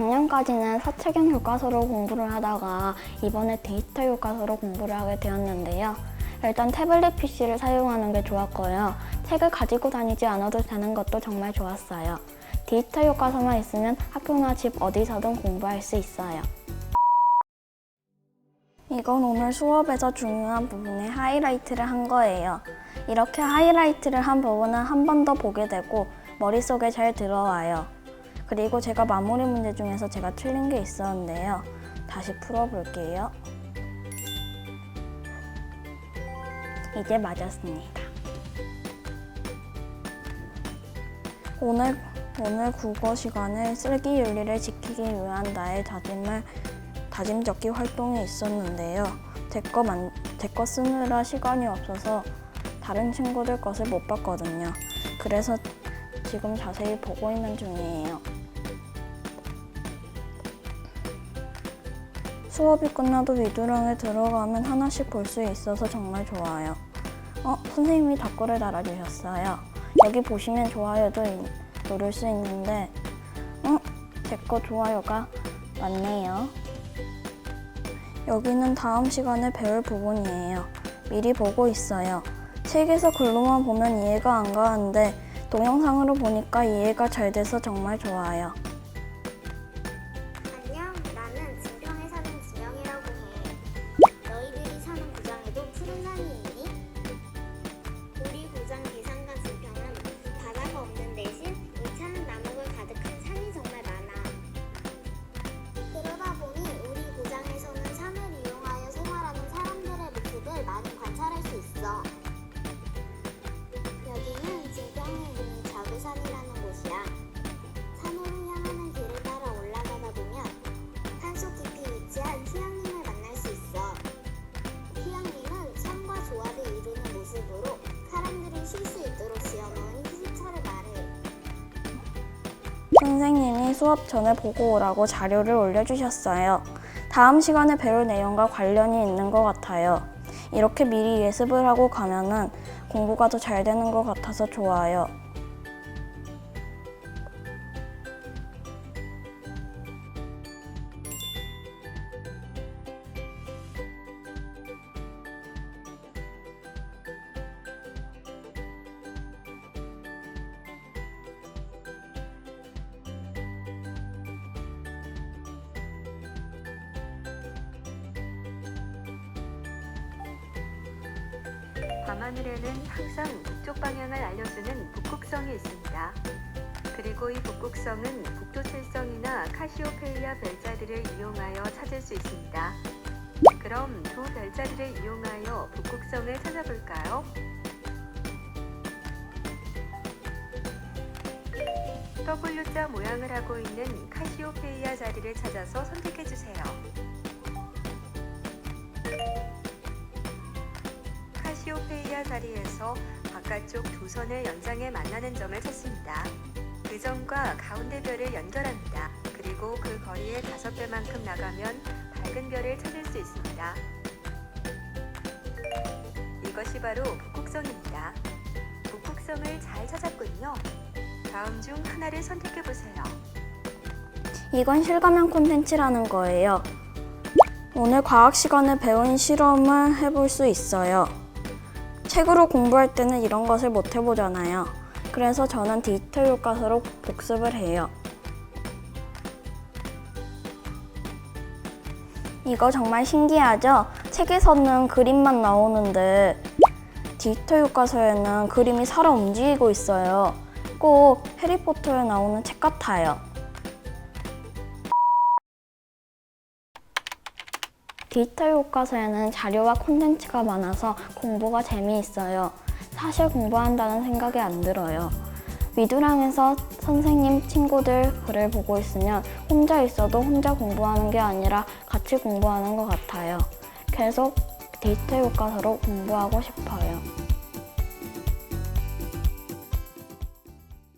작년까지는 서체경 교과서로 공부를 하다가 이번에 데이터 교과서로 공부를 하게 되었는데요. 일단 태블릿 PC를 사용하는 게 좋았고요. 책을 가지고 다니지 않아도 되는 것도 정말 좋았어요. 데이터 교과서만 있으면 학교나 집 어디서든 공부할 수 있어요. 이건 오늘 수업에서 중요한 부분에 하이라이트를 한 거예요. 이렇게 하이라이트를 한 부분은 한 번 더 보게 되고 머릿속에 잘 들어와요. 그리고 제가 마무리 문제 중에서 제가 틀린 게 있었는데요. 다시 풀어볼게요. 이제 맞았습니다. 오늘 오늘 국어 시간에 쓰기 윤리를 지키기 위한 나의 다짐을 다짐 적기 활동이 있었는데요. 제거 제거 쓰느라 시간이 없어서 다른 친구들 것을 못 봤거든요. 그래서 지금 자세히 보고 있는 중이에요. 수업이 끝나도 위두랑에 들어가면 하나씩 볼 수 있어서 정말 좋아요. 어, 선생님이 댓글을 달아주셨어요. 여기 보시면 좋아요도 있- 누를 수 있는데, 어, 제거 좋아요가 많네요. 여기는 다음 시간에 배울 부분이에요. 미리 보고 있어요. 책에서 글로만 보면 이해가 안 가는데 동영상으로 보니까 이해가 잘 돼서 정말 좋아요. 선생님이 수업 전에 보고 오라고 자료를 올려주셨어요. 다음 시간에 배울 내용과 관련이 있는 것 같아요. 이렇게 미리 예습을 하고 가면은 공부가 더 잘 되는 것 같아서 좋아요. 밤하늘에는 항상 북쪽 방향을 알려주는 북극성이 있습니다. 그리고 이 북극성은 북두칠성이나 카시오페이아 별자리를 이용하여 찾을 수 있습니다. 그럼 두 별자리를 이용하여 북극성을 찾아볼까요? W자 모양을 하고 있는 카시오페이아 자리를 찾아서 선택해 주세요. 카시오페이아 자리에서 바깥쪽 두 선을 연장해 만나는 점을 찾습니다. 그 점과 가운데 별을 연결합니다. 그리고 그 거리의 다섯 배만큼 나가면 밝은 별을 찾을 수 있습니다. 이것이 바로 북극성입니다. 북극성을 잘 찾았군요. 다음 중 하나를 선택해 보세요. 이건 실감형 콘텐츠라는 거예요. 오늘 과학 시간에 배운 실험을 해볼 수 있어요. 책으로 공부할 때는 이런 것을 못 해보잖아요. 그래서 저는 디지털 교과서로 복습을 해요. 이거 정말 신기하죠? 책에서는 그림만 나오는데 디지털 교과서에는 그림이 살아 움직이고 있어요. 꼭 해리포터에 나오는 책 같아요. 디지털 교과서에는 자료와 콘텐츠가 많아서 공부가 재미있어요. 사실 공부한다는 생각이 안 들어요. 위두랑에서 선생님, 친구들 글을 보고 있으면 혼자 있어도 혼자 공부하는 게 아니라 같이 공부하는 것 같아요. 계속 디지털 교과서로 공부하고 싶어요.